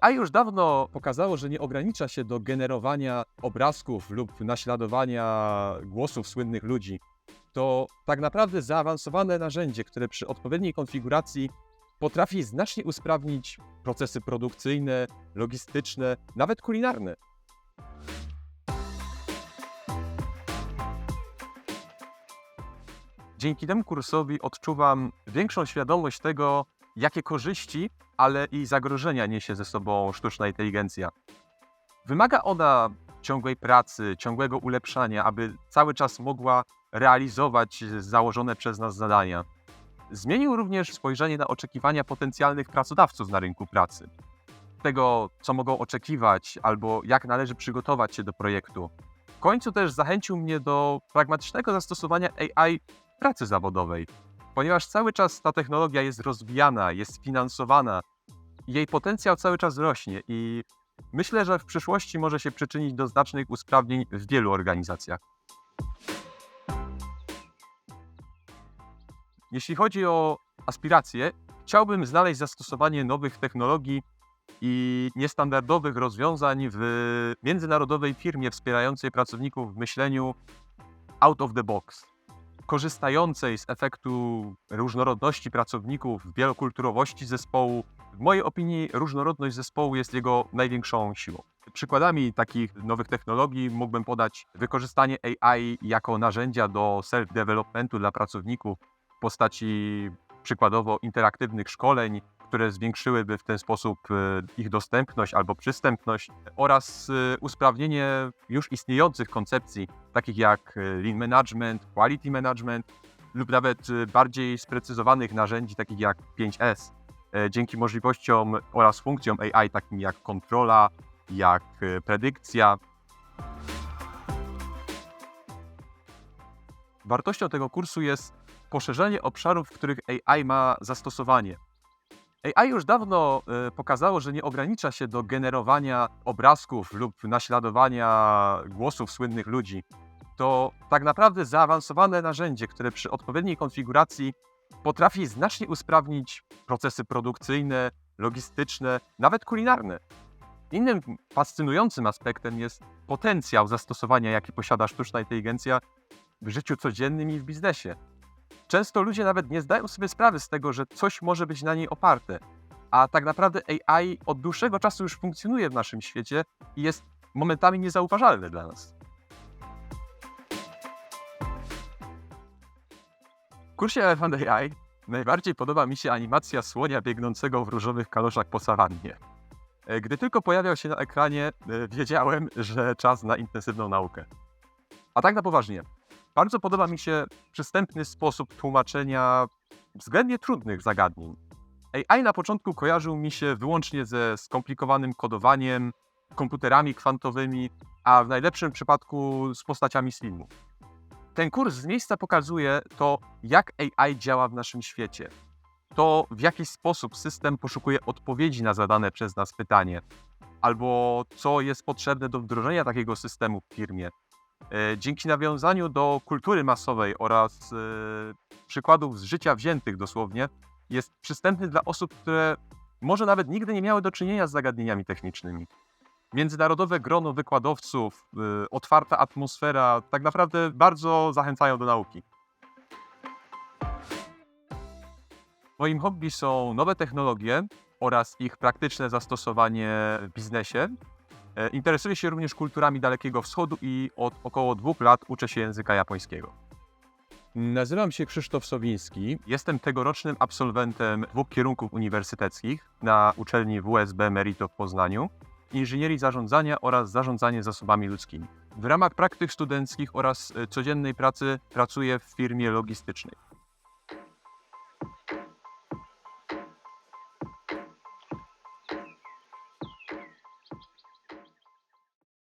AI już dawno pokazało, że nie ogranicza się do generowania obrazków lub naśladowania głosów słynnych ludzi. To tak naprawdę zaawansowane narzędzie, które przy odpowiedniej konfiguracji potrafi znacznie usprawnić procesy produkcyjne, logistyczne, nawet kulinarne. Dzięki temu kursowi odczuwam większą świadomość tego, jakie korzyści, ale i zagrożenia niesie ze sobą sztuczna inteligencja. Wymaga ona ciągłej pracy, ciągłego ulepszania, aby cały czas mogła realizować założone przez nas zadania. Zmienił również spojrzenie na oczekiwania potencjalnych pracodawców na rynku pracy. Tego, co mogą oczekiwać, albo jak należy przygotować się do projektu. W końcu też zachęcił mnie do pragmatycznego zastosowania AI w pracy zawodowej, ponieważ cały czas ta technologia jest rozwijana, jest finansowana, jej potencjał cały czas rośnie i myślę, że w przyszłości może się przyczynić do znacznych usprawnień w wielu organizacjach. Jeśli chodzi o aspiracje, chciałbym znaleźć zastosowanie nowych technologii i niestandardowych rozwiązań w międzynarodowej firmie wspierającej pracowników w myśleniu out of the box, korzystającej z efektu różnorodności pracowników, wielokulturowości zespołu. W mojej opinii różnorodność zespołu jest jego największą siłą. Przykładami takich nowych technologii mógłbym podać wykorzystanie AI jako narzędzia do self-developmentu dla pracowników w postaci przykładowo interaktywnych szkoleń, które zwiększyłyby w ten sposób e, ich dostępność albo przystępność oraz e, usprawnienie już istniejących koncepcji, takich jak e, lean management, quality management lub nawet bardziej sprecyzowanych narzędzi, takich jak 5S, e, dzięki możliwościom oraz funkcjom AI, takim jak kontrola, jak predykcja. Wartością tego kursu jest poszerzenie obszarów, w których AI ma zastosowanie. AI już dawno e, pokazało, że nie ogranicza się do generowania obrazków lub naśladowania głosów słynnych ludzi. To tak naprawdę zaawansowane narzędzie, które przy odpowiedniej konfiguracji potrafi znacznie usprawnić procesy produkcyjne, logistyczne, nawet kulinarne. Innym fascynującym aspektem jest potencjał zastosowania, jaki posiada sztuczna inteligencja w życiu codziennym i w biznesie. Często ludzie nawet nie zdają sobie sprawy z tego, że coś może być na niej oparte, a tak naprawdę AI od dłuższego czasu już funkcjonuje w naszym świecie i jest momentami niezauważalny dla nas. W kursie Elephant AI najbardziej podoba mi się animacja słonia biegnącego w różowych kaloszach po sawannie. E, Gdy tylko pojawiał się na ekranie, e, wiedziałem, że czas na intensywną naukę. A tak na poważnie, bardzo podoba mi się przystępny sposób tłumaczenia względnie trudnych zagadnień. AI na początku kojarzył mi się wyłącznie ze skomplikowanym kodowaniem, komputerami kwantowymi, a w najlepszym przypadku z postaciami z filmu. Ten kurs z miejsca pokazuje to, jak AI działa w naszym świecie. To, w jaki sposób system poszukuje odpowiedzi na zadane przez nas pytanie, albo co jest potrzebne do wdrożenia takiego systemu w firmie. E, Dzięki nawiązaniu do kultury masowej oraz e, przykładów z życia wziętych dosłownie, jest przystępny dla osób, które może nawet nigdy nie miały do czynienia z zagadnieniami technicznymi. Międzynarodowe grono wykładowców, e, otwarta atmosfera tak naprawdę bardzo zachęcają do nauki. Moim hobby są nowe technologie oraz ich praktyczne zastosowanie w biznesie. E, Interesuję się również kulturami Dalekiego Wschodu i od około dwóch lat uczę się języka japońskiego. Nazywam się Krzysztof Sowiński. Jestem tegorocznym absolwentem dwóch kierunków uniwersyteckich na uczelni WSB Merito w Poznaniu, inżynierii zarządzania oraz zarządzanie zasobami ludzkimi. W ramach praktyk studenckich oraz e, codziennej pracy pracuję w firmie logistycznej.